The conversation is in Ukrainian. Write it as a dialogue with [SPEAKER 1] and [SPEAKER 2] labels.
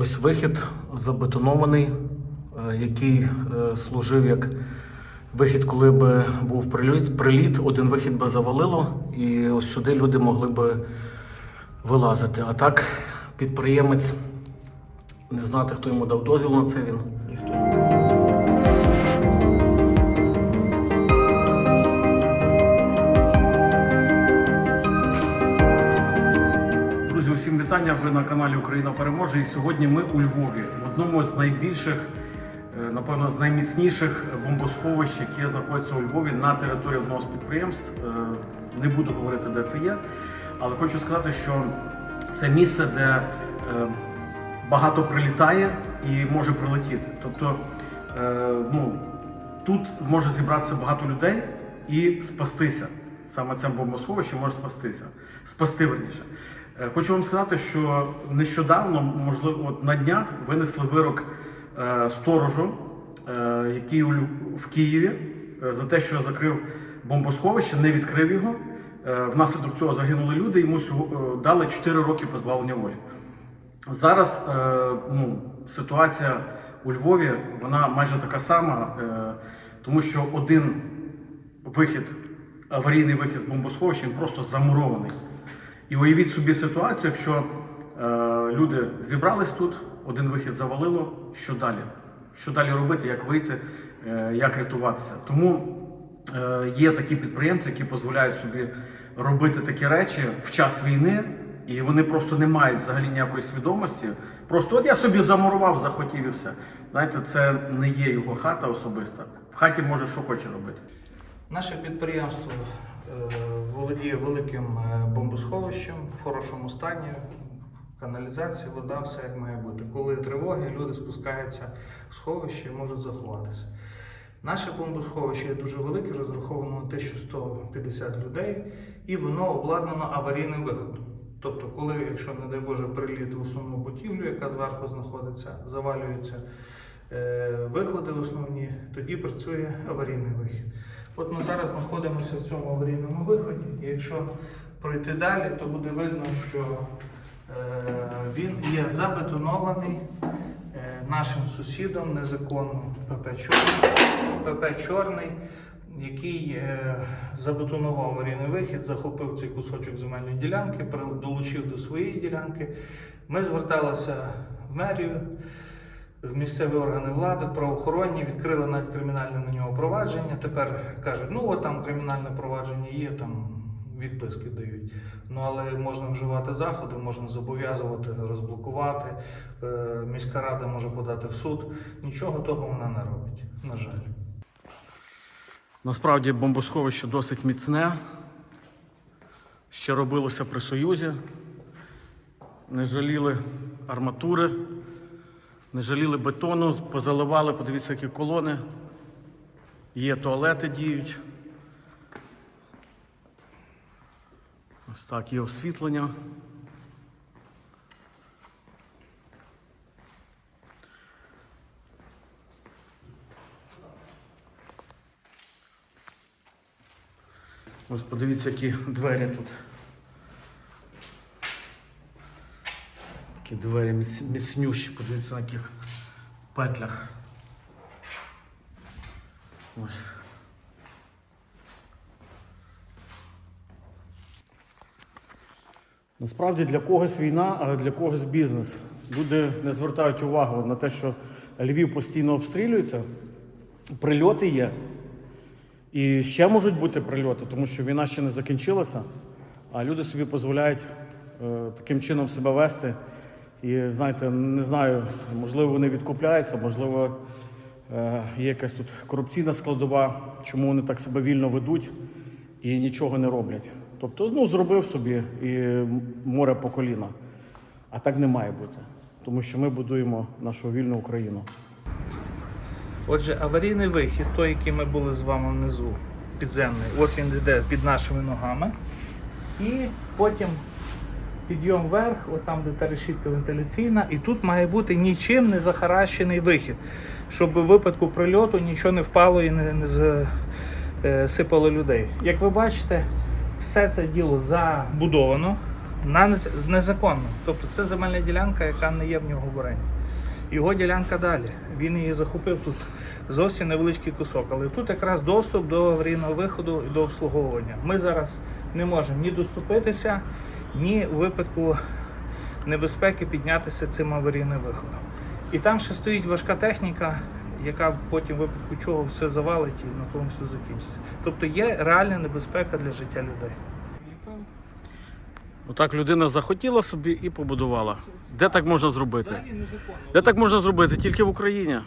[SPEAKER 1] ось вихід забетонований, е, який е, служив як вихід, коли б був приліт, один вихід би завалило, і ось сюди люди могли би вилазити. А так, підприємець, не знати, хто йому дав дозвіл на це, він вітання. Ви на каналі Україна переможе. І сьогодні ми у Львові, в одному з найбільших, е, напевно, з найміцніших бомбосховищ, яке знаходиться у Львові на території одного з підприємств. Е, Не буду говорити, де це є, але хочу сказати, що це місце, де е, багато прилітає і може прилетіти. Тобто, ну, тут може зібратися багато людей і спастися. Саме це бомбосховище може спастися. Спасти верніше. Е, Хочу вам сказати, що нещодавно, можливо, от на днях винесли вирок е, сторожу, е, який у в Києві за те, що закрив бомбосховище, не відкрив його. Внаслідок цього загинули люди, йому дали 4 роки позбавлення волі. Зараз ну, ситуація у Львові вона майже така сама, тому що один вихід, аварійний вихід з бомбосховища, він просто замурований. І уявіть собі ситуацію, якщо е, люди зібрались тут, один вихід завалило, що далі? Що далі робити, як вийти, е, як рятуватися? Тому е, є такі підприємці, які дозволяють собі робити такі речі в час війни, і вони просто не мають взагалі ніякої свідомості. Просто от я собі замурував, захотів і все. Знаєте, це не є його хата особиста. В хаті може що хоче робити.
[SPEAKER 2] Наше підприємство е, володіє великим е, бомбосховищем в хорошому стані. Каналізація, вода, все як має бути. Коли тривоги, люди спускаються в сховище і можуть заховатися. Наше бомбосховище є дуже велике, розраховано на 1150 людей, і воно обладнано аварійним виходом. Тобто, коли, якщо, не дай Боже, приліт в основну будівлю, яка зверху знаходиться, завалюються е, виходи основні, тоді працює аварійний вихід. От ми зараз знаходимося в цьому аварійному виході, і якщо пройти далі, то буде видно, що е, він є забетонований е, нашим сусідом незаконно ПП Чорний, ПП Чорний, який е, забетонував аварійний вихід, захопив цей кусочок земельної ділянки, долучив до своєї ділянки. Ми зверталися в мерію місцеві органи влади, правоохоронні, відкрили навіть кримінальне на нього провадження. Тепер кажуть, ну от там кримінальне провадження є, там відписки дають. Ну але можна вживати заходи, можна зобов'язувати, розблокувати. Е, Міська рада може подати в суд. Нічого того вона не робить, на жаль.
[SPEAKER 1] Насправді бомбосховище досить міцне. Ще робилося при Союзі. Не жаліли арматури, не жаліли бетону, позаливали, подивіться, які колони. Є туалети діють. Ось так, є освітлення. Ось подивіться, які двері тут. Такі двері міцнющі, подивіться на яких петлях. Ось. Насправді для когось війна, а для когось бізнес. Люди не звертають увагу на те, що Львів постійно обстрілюється, прильоти є. І ще можуть бути прильоти, тому що війна ще не закінчилася, а люди собі дозволяють е, таким чином себе вести. І знаєте, не знаю, можливо, вони відкупляються, можливо, е, є якась тут корупційна складова, чому вони так себе вільно ведуть і нічого не роблять. Тобто, ну, зробив собі і море по коліна. А так не має бути, тому що ми будуємо нашу вільну Україну.
[SPEAKER 2] Отже, аварійний вихід, той, який ми були з вами внизу, підземний, от він йде під нашими ногами. І потім підйом вверх, от там, де та решітка вентиляційна, і тут має бути нічим не захаращений вихід, щоб у випадку прильоту нічого не впало і не, не засипало людей. Як ви бачите, все це діло забудовано на незаконно. Тобто це земельна ділянка, яка не є в нього в. Його ділянка далі. Він її захопив тут зовсім невеличкий кусок, але тут якраз доступ до аварійного виходу і до обслуговування. Ми зараз не можемо ні доступитися, ні у випадку небезпеки піднятися цим аварійним виходом. І там ще стоїть важка техніка, яка потім в випадку чого все завалить і на тому все закінчиться. Тобто є реальна небезпека для життя людей.
[SPEAKER 1] Отак людина захотіла собі і побудувала. Де так можна зробити? Де так можна зробити? Тільки в Україні.